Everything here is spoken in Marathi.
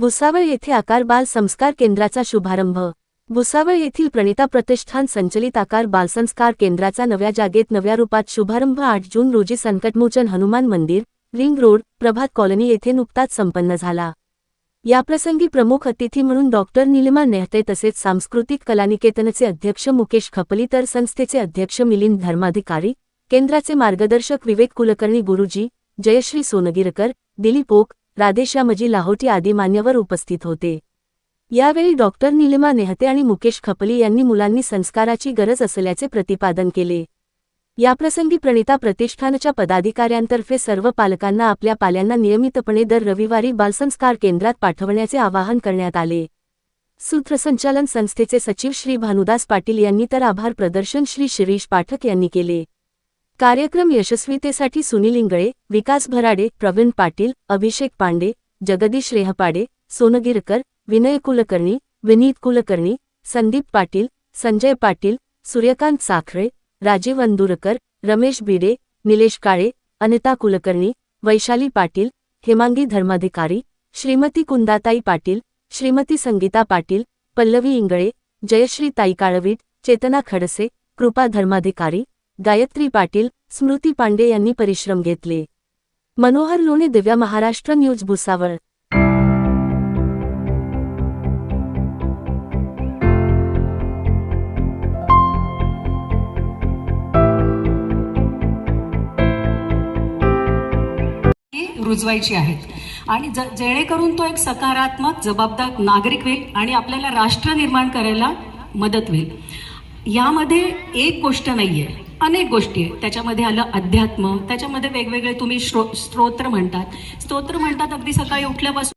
भुसावळ येथे आकार बाल संस्कार केंद्राचा शुभारंभ. भुसावळ येथील प्रणिता प्रतिष्ठान संचलित आकार बालसंस्कार केंद्राचा नव्या जागेत नव्या रूपात शुभारंभ आठ जून रोजी संकटमोचन हनुमान मंदिर रिंग रोड प्रभात कॉलनी येथे नुकताच संपन्न झाला. याप्रसंगी प्रमुख अतिथी म्हणून डॉक्टर निलिमा नेहते तसेच सांस्कृतिक कलानिकेतनचे अध्यक्ष मुकेश खपली तर संस्थेचे अध्यक्ष मिलिंद धर्माधिकारी केंद्राचे मार्गदर्शक विवेक कुलकर्णी गुरुजी जयश्री सोनगिरकर दिलीप ओक राधेश्यामजी लाहोटी आदी मान्यवर उपस्थित होते. यावेळी डॉक्टर निलिमा नेहते आणि मुकेश खपली यांनी मुलांनी संस्काराची गरज असल्याचे प्रतिपादन केले. याप्रसंगी प्रणिता प्रतिष्ठानच्या पदाधिकाऱ्यांतर्फे सर्व पालकांना आपल्या पाल्यांना नियमितपणे दर रविवारी बालसंस्कार केंद्रात पाठवण्याचे आवाहन करण्यात आले. सूत्रसंचालन संस्थेचे सचिव श्री भानुदास पाटील यांनी तर आभार प्रदर्शन श्री शिरीष पाठक यांनी केले. कार्यक्रम यशस्वीतेसाठी सुनील इंगळे विकास भराडे प्रवीण पाटील अभिषेक पांडे जगदीश रेहपाडे सोनगिरकर विनय कुलकर्णी विनीत कुलकर्णी संदीप पाटील संजय पाटील सूर्यकांत साखरे राजीव अंदुरकर रमेश बिडे निलेश काळे अनिता कुलकर्णी वैशाली पाटील हेमांगी धर्माधिकारी श्रीमती कुंदाताई पाटील श्रीमती संगीता पाटील पल्लवी इंगळे जयश्री ताई काळवीट चेतना खडसे कृपा धर्माधिकारी गायत्री पाटील स्मृती पांडे यांनी परिश्रम घेतले. मनोहर लोणे दिव्या महाराष्ट्र न्यूज भुसावळ. रुजवायची आहेत. आणि ज जेणेकरून तो एक सकारात्मक जबाबदार नागरिक होईल आणि आपल्याला राष्ट्र निर्माण करायला मदत होईल. यामध्ये एक गोष्ट नाही आहे अनेक गोष्टी आहेत. त्याच्यामध्ये आलं अध्यात्म त्याच्यामध्ये वेगवेगळे तुम्ही श्रो स्तोत्र म्हणतात. स्तोत्र म्हणतात अगदी सकाळी उठल्यापासून